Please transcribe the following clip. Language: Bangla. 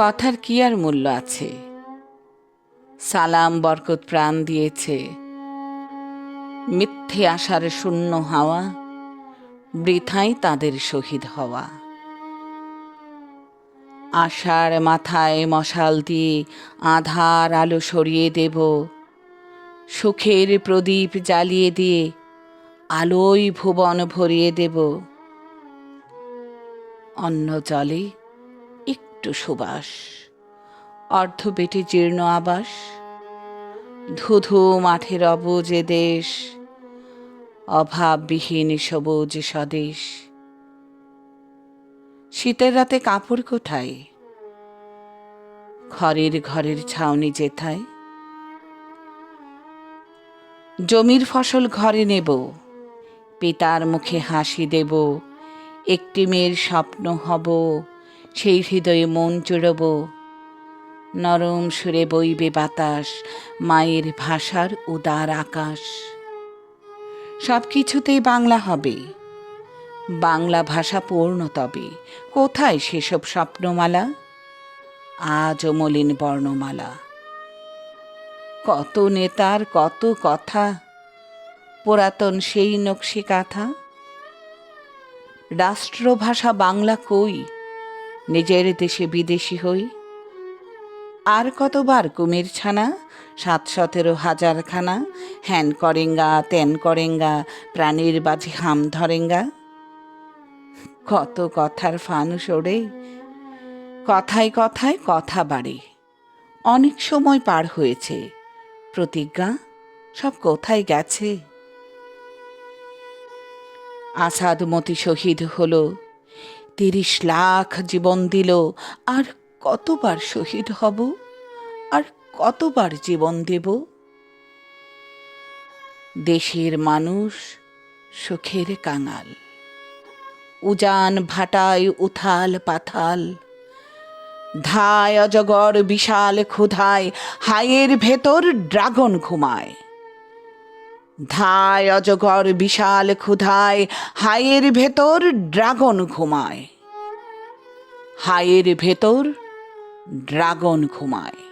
কথার কি আর মূল্য আছে? সালাম বরকত প্রাণ দিয়েছে। মিথ্যে আশার শূন্য হাওয়া, বৃথাই তাদের শহীদ হওয়া। আশার মাথায় মশাল দিয়ে আধার আলো সরিয়ে দেব, সুখের প্রদীপ জ্বালিয়ে দিয়ে আলোয় ভুবন ভরিয়ে দেব। অন্ন জলে একটু সুবাস অর্ধ পেটে জীর্ণ আবাস, ধুধু মাঠের অবুজে দেশ, অভাববিহীন সবুজ স্বদেশ। শীতের রাতে কাপড় কোথায় ঘরের ঘরের ছাউনি যেথায় জমির ফসল ঘরে নেব, পিতার মুখে হাসি দেব, একটি মেয়ের স্বপ্ন হব সেই হৃদয়ে মন চুড়ব নরম সুরে বইবে বাতাস, মায়ের ভাষার উদার আকাশ। সব কিছুতেই বাংলা হবে। বাংলা ভাষা পূর্ণ তবে। কোথায় সেসব স্বপ্নমালা? আজও মলিন বর্ণমালা। কত নেতার কত কথা, পুরাতন সেই নকশি কাথা। রাষ্ট্রভাষা বাংলা কই? নিজের দেশে বিদেশি হই। আর কতবার কুমির ছানা সাত সতেরো হাজার খানা, হ্যান করেঙ্গা, তেন করেঙ্গা, প্রাণীর বাজি হাম ধরেঙ্গা। কত কথার ফানুস ওড়ে কথায় কথায় কথা বাড়ে। অনেক সময় পার হয়েছে, প্রতিজ্ঞা সব কোথায় গেছে? আসাদ মতি শহীদ হলো তিরিশ লাখ জীবন দিল, আর কতবার শহীদ হব? আর কতবার জীবন দেব? দেশের মানুষ সুখের কাঙাল। উজান ভাটায় উথাল পাথাল। ধায় অজগর বিশাল ক্ষুধায়, হায়ের ভেতর ড্রাগন ঘুমায়। ধায় অজগর বিশাল ক্ষুধায় হায়ের ভেতর ড্রাগন ঘুমায়। হায়ের ভেতর ড্রাগন ঘুমায়।